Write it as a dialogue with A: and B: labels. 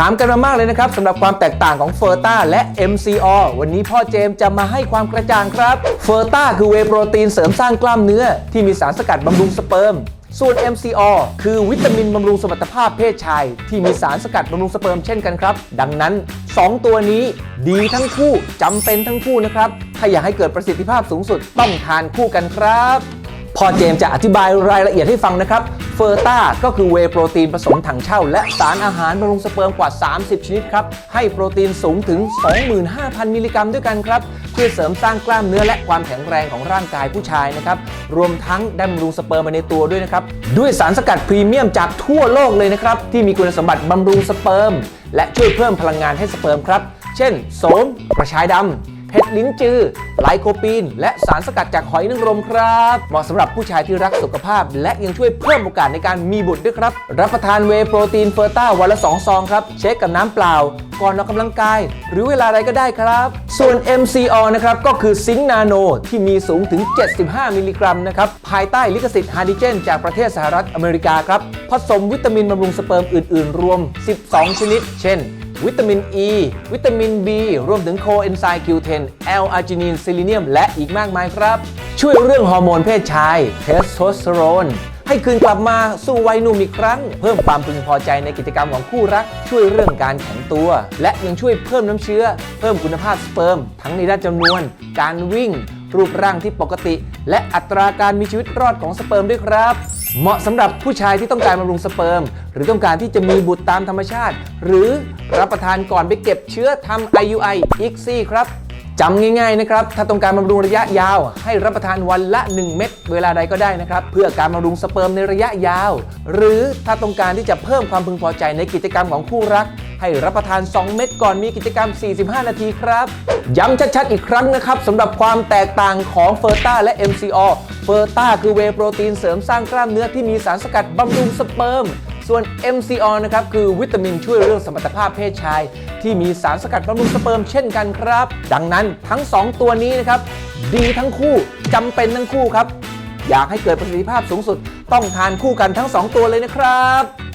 A: ถามกันมามากเลยนะครับสำหรับความแตกต่างของเฟอร์ต้าและ MCO วันนี้พ่อเจมส์จะมาให้ความกระจ่างครับเฟอร์ต้าคือเวโปรตีนเสริมสร้างกล้ามเนื้อ ที่มีสารสกัดบำรุงสเปิร์มส่วน MCO คือวิตามินบำรุงสมรรถภาพเพศชาย ที่มีสารสกัดบำรุงสเปิร์มเช่นกันครับ ดังนั้น 2 ตัวนี้ดีทั้งคู่จำเป็นทั้งคู่นะครับ ถ้าอยากให้เกิดประสิทธิภาพสูงสุดต้องทานคู่กันครับ พอเจมส์จะอธิบายรายละเอียดให้ฟังนะครับ เฟอร์ต้าก็คือเวโปรตีนผสมถังเช่า และสารอาหารบำรุงสเปิร์มกว่า 30 ชนิดครับ ให้โปรตีนสูงถึง 25,000 มิลลิกรัมด้วยกันครับ เพื่อเสริมสร้างกล้ามเนื้อและความแข็งแรงของร่างกายผู้ชายนะครับ รวมทั้งได้บำรุงสเปิร์มในตัวด้วยนะครับ ด้วยสารสกัดพรีเมียมจากทั่วโลกเลยนะครับ ที่มีคุณสมบัติบำรุงสเปิร์มและช่วยเพิ่มพลังงานให้สเปิร์มครับ เช่น โสมกระชายดำ เห็ดลิ้นจือ ไลโคปีน และสารสกัดจากหอยนางรมครับ เหมาะสำหรับผู้ชายที่รักสุขภาพ และยังช่วยเพิ่มโอกาสในการมีบุตรด้วยครับ รับประทานเวโปรตีนเฟอร์ต้าวันละ 2 ซองครับ เช็คกับน้ำเปล่า ก่อนออกกำลังกาย หรือเวลาใดก็ได้ครับ ส่วน MCO นะครับก็คือซิงค์นาโนที่มีสูงถึง 75 มิลลิกรัมนะครับภายใต้ลิขสิทธิ์ฮาร์ดิเจน จากประเทศสหรัฐอเมริกาครับผสมวิตามินบำรุงสเปิร์มอื่น ๆ รวม 12 ชนิด เช่น วิตามิน E วิตามิน B รวมถึงโคเอนไซม์ Q10 L อาร์จินินซิลิเนียมและอีกมากมายครับ ช่วยเรื่องฮอร์โมนเพศชายเทสโทสเตอโรนให้คืนกลับมาสู่วัยหนุ่มอีกครั้ง เพิ่มความพึงพอใจในกิจกรรมของคู่รัก ช่วยเรื่องการแข็งตัว และยังช่วยเพิ่มน้ำเชื้อ เพิ่มคุณภาพสเปิร์ม ทั้งในด้านจำนวน การวิ่ง รูปร่างที่ปกติ และอัตราการมีชีวิตรอดของสเปิร์มด้วยครับ เหมาะสำหรับผู้ชายที่ต้องการบำรุงสเปิร์ม หรือต้องการที่จะมีบุตรตามธรรมชาติ หรือรับประทานก่อนไปเก็บเชื้อทำ IUI ICSI ครับจำง่ายๆนะครับ ถ้าต้องการบำรุงระยะยาว ให้รับประทานวันละ 1 เม็ดเวลาใดก็ได้นะครับ เพื่อการบำรุงสเปิร์มในระยะยาว หรือถ้าต้องการที่จะเพิ่มความพึงพอใจในกิจกรรมของคู่รัก ให้รับประทาน 2 เม็ดก่อนมีกิจกรรม 45 นาทีครับย้ำชัดๆอีกครั้งนะครับสำหรับความแตกต่างของเฟอร์ต้าและ MCO เฟอร์ต้าคือเวโปรตีนเสริมสร้างกล้ามเนื้อที่มีสารสกัดบำรุงสเปิร์มส่วน MCO นะครับคือวิตามินช่วยเรื่องสมรรถภาพเพศชาย ที่มีสารสกัดบำรุงสเปิร์มเช่นกันครับ ดังนั้นทั้ง 2 ตัวนี้นะครับ ดีทั้งคู่จำเป็นทั้งคู่ครับ อยากให้เกิดประสิทธิภาพสูงสุด ต้องทานคู่กันทั้ง 2 ตัวเลยนะครับ